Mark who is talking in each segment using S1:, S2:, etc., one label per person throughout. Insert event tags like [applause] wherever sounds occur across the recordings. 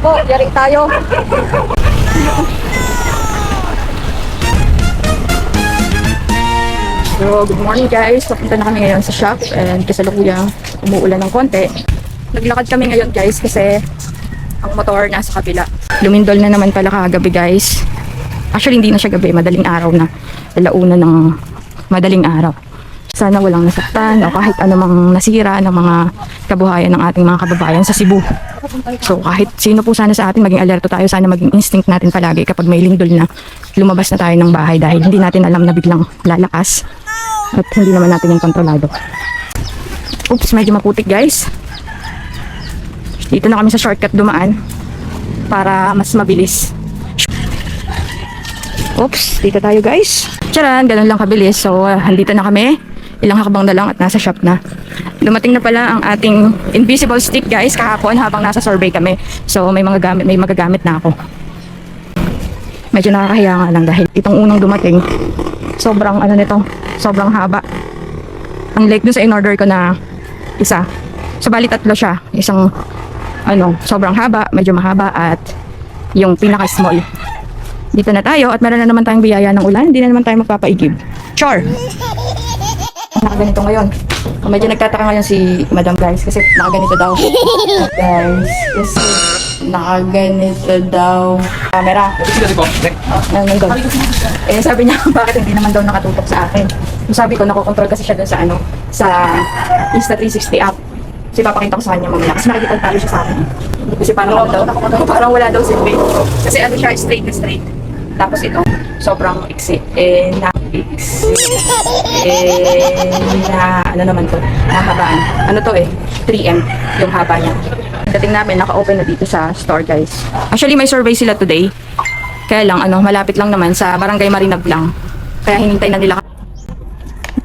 S1: po, yari tayo. So, good morning guys. Papunta na kami ngayon sa shop and kasalukuyang umuulan ng konti. Naglakad kami ngayon guys kasi ang motor nasa kabila. Lumindol na naman pala kagabi guys. Actually, hindi na siya gabi. Madaling araw na. Alauna ng madaling araw. Sana walang nasaktan o kahit anumang nasira ng mga kabuhayan ng ating mga kababayan sa Cebu. So kahit sino po sana sa atin maging alerto tayo, sana maging instinct natin palagi kapag may lindol na lumabas na tayo ng bahay dahil hindi natin alam na biglang lalakas at hindi naman natin yung kontrolado. Oops, medyo maputik guys. Dito na kami sa shortcut dumaan para mas mabilis. Oops, dito tayo guys. Charan, ganun lang kabilis. So, uh, andito na kami. Ilang hakbang na lang at nasa shop na. Dumating na pala ang ating invisible stick guys kahapon habang nasa survey kami. So, may mga gamit, may magagamit na ako. Medyo nakakahiya nga lang dahil itong unang dumating, sobrang ano nito, sobrang haba. Ang like dun sa in-order ko na isa. So, bali tatlo siya. Isang, ano, sobrang haba, medyo mahaba at yung pinaka-small. Dito na tayo at meron na naman tayong biyaya ng ulan. Hindi na naman tayo magpapaigib. Sure! Nakaganito ngayon. Oh, medyo nagtataka ngayon si Madam guys kasi nakaganito daw. [laughs] guys, kasi nakaganito daw. Camera. Ah, nandun. Eh, sabi niya, [laughs] bakit hindi naman daw nakatutok sa akin? So, sabi ko, nakokontrol kasi siya dun sa ano, sa Insta360 app. Kasi papakita ko sa kanya mamaya. Kasi nakikipagtalo siya sa akin. Kasi parang ano daw, [laughs] parang wala daw silbi. Kasi ano siya, straight na straight. Tapos ito, sobrang iksi. Eh, na iksi. Eh, na, ano naman to? Nahabaan. Ano to eh? 3M, yung haba niya. Dating namin, naka-open na dito sa store, guys. Actually, may survey sila today. Kaya lang, ano, malapit lang naman sa Barangay Marinag lang. Kaya hinintay na nila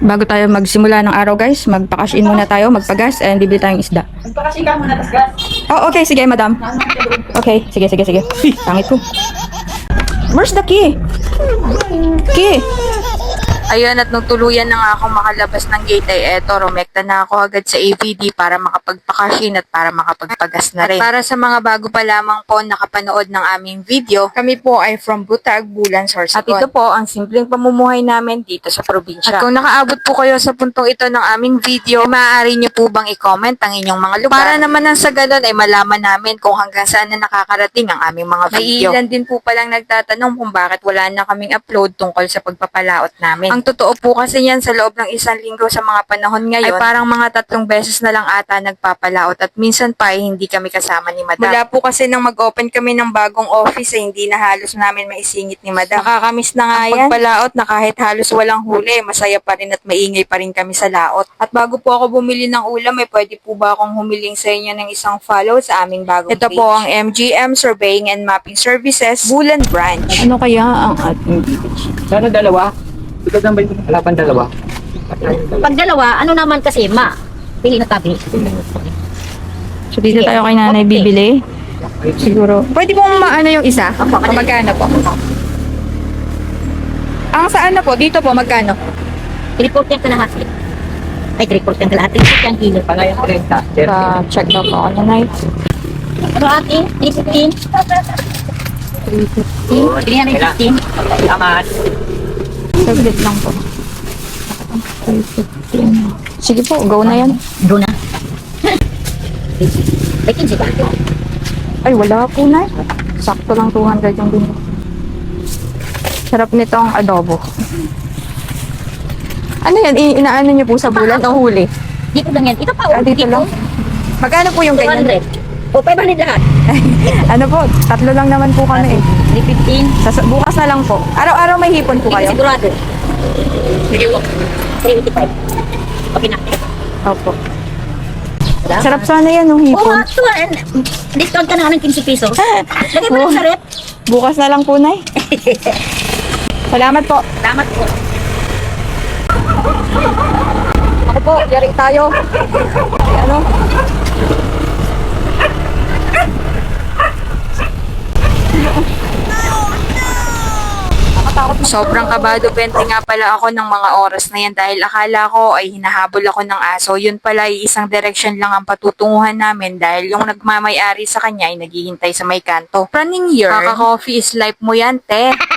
S1: Bago tayo magsimula ng araw guys, magpa-cash in muna tayo, magpagas, and bibili tayong isda.
S2: Magpakasing ka muna, tas gas.
S1: Oh, okay, sige madam. Okay, sige, sige, sige. Pangit ko. Where's the key? Key.
S3: Ayun, at nung tuluyan na nga ako makalabas ng gate ay eto, rumekta na ako agad sa AVD para makapagpakashin at para makapagpagas na rin. At para sa mga bago pa lamang po nakapanood ng aming video, kami po ay from Butag, Bulan, Sorsogon. At ito po ang simpleng pamumuhay namin dito sa probinsya. At kung nakaabot po kayo sa puntong ito ng aming video, maaari nyo po bang i-comment ang inyong mga lugar? Para naman nang sa ganun ay malaman namin kung hanggang saan na nakakarating ang aming mga video. May ilan din po palang nagtatanong kung bakit wala na kaming upload tungkol sa pagpapalaot namin. Ang totoo po kasi yan sa loob ng isang linggo sa mga panahon ngayon ay parang mga tatlong beses na lang ata nagpapalaot at minsan pa ay hindi kami kasama ni Madam. Mula po kasi nang mag-open kami ng bagong office ay hindi na halos namin maisingit ni Madam. Nakakamiss na nga yan. Pagpalaot na kahit halos walang huli, masaya pa rin at maingay pa rin kami sa laot. At bago po ako bumili ng ulam, ay pwede po ba akong humiling sa inyo ng isang follow sa aming bagong Ito po ang MGM Surveying and Mapping Services, Bulan Branch.
S1: Ano kaya ang ating
S2: Sana dalawa. Ikaw lang ba yung wala pang dalawa?
S4: Pag dalawa, ano naman kasi, ma, pili na tabi.
S1: So dito
S4: Sige.
S1: tayo kay nanay
S4: Okay.
S1: bibili. Siguro. Pwede pong maano yung isa?
S4: Opo,
S1: magkano po? Ang saan na po? Dito po, magkano?
S4: 3% ka lahat. Ay, 3% ka lahat. 3% ang kilo.
S2: Pangayon 30.
S1: Uh, check daw po ako nanay.
S4: Ano ate? 315? 315? 315?
S2: Salamat.
S1: Saglit lang po. Sige po, go na yan.
S4: Go na. May 15 ka.
S1: Ay, wala po na. Sakto lang 200 yung binili. Sarap nitong adobo. Ano yan? I- inaano niyo po sa bulan o huli?
S4: Dito lang yan. Ito pa.
S1: Ah, dito lang. Magkano po yung ganyan?
S4: 200. O, 500 lahat. [laughs]
S1: Ano po? Tatlo lang naman po kami eh.
S4: 315.
S1: Sa, bukas na lang po. Araw-araw may hipon po
S4: Hindi
S1: kayo?
S4: sigurado.
S2: Sige po.
S4: 385. Okay na.
S1: Opo. Sarap sana yan yung
S4: Oo,
S1: hipon.
S4: ito, eh, discount ka na nga ng 15 pesos. Lagay mo
S1: Oo.
S4: lang sa rep.
S1: Bukas na lang po, Nay. [laughs] Salamat po.
S4: Salamat po.
S1: Ako po, yari tayo. Ay, ano?
S3: Sobrang kabado pente nga pala ako ng mga oras na yan dahil akala ko ay hinahabol ako ng aso. Yun pala ay isang direction lang ang patutunguhan namin dahil yung nagmamayari sa kanya ay naghihintay sa may kanto. Running year. Kaka-coffee is life mo yan, te. [laughs]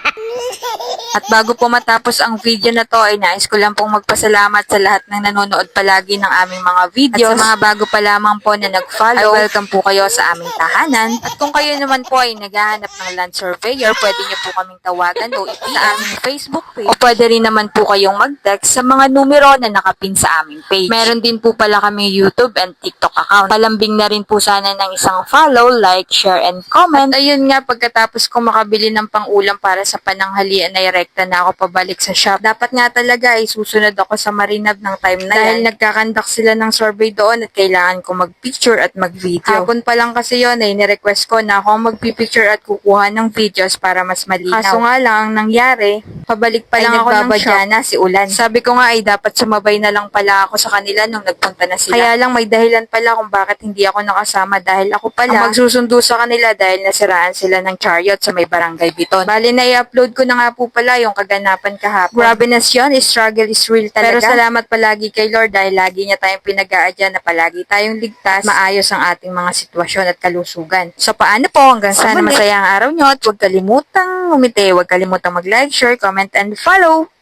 S3: At bago po matapos ang video na to ay nais ko lang pong magpasalamat sa lahat ng nanonood palagi ng aming mga videos. At sa mga bago pa lamang po na nag-follow, ay welcome po kayo sa aming tahanan. At kung kayo naman po ay naghahanap ng land surveyor, pwede niyo po kaming tawagan o i sa aming Facebook page. O pwede rin naman po kayong mag-text sa mga numero na nakapin sa aming page. Meron din po pala kami YouTube and TikTok account. Palambing na rin po sana ng isang follow, like, share, and comment. At ayun nga, pagkatapos ko makabili ng pang-ulam para sa pananghalian ay rekta na ako pabalik sa shop. Dapat nga talaga ay susunod ako sa Marinab ng time na Dahil nagkakandak sila ng survey doon at kailangan ko mag-picture at mag-video. Hapon pa lang kasi yon ay nirequest ko na ako mag-picture at kukuha ng videos para mas malinaw. Kaso nga lang, ang nangyari, pabalik pa lang ako ng shop. na si Ulan. Sabi ko nga ay dapat sumabay na lang pala ako sa kanila nung nagpunta na sila. Kaya lang may dahilan pala kung bakit hindi ako nakasama dahil ako pala ang magsusundo sa kanila dahil nasiraan sila ng chariot sa may barangay Biton. Bali na i-upload ko na nga po pala yung kaganapan kahapon. Grabe na yun, struggle is real talaga. Pero salamat palagi kay Lord dahil lagi niya tayong pinag-aadya na palagi tayong ligtas, maayos ang ating mga sitwasyon at kalusugan. So paano po hanggang sana masaya ang araw nyo at huwag kalimutang umiti, huwag kalimutang mag-like, share, comment, and follow.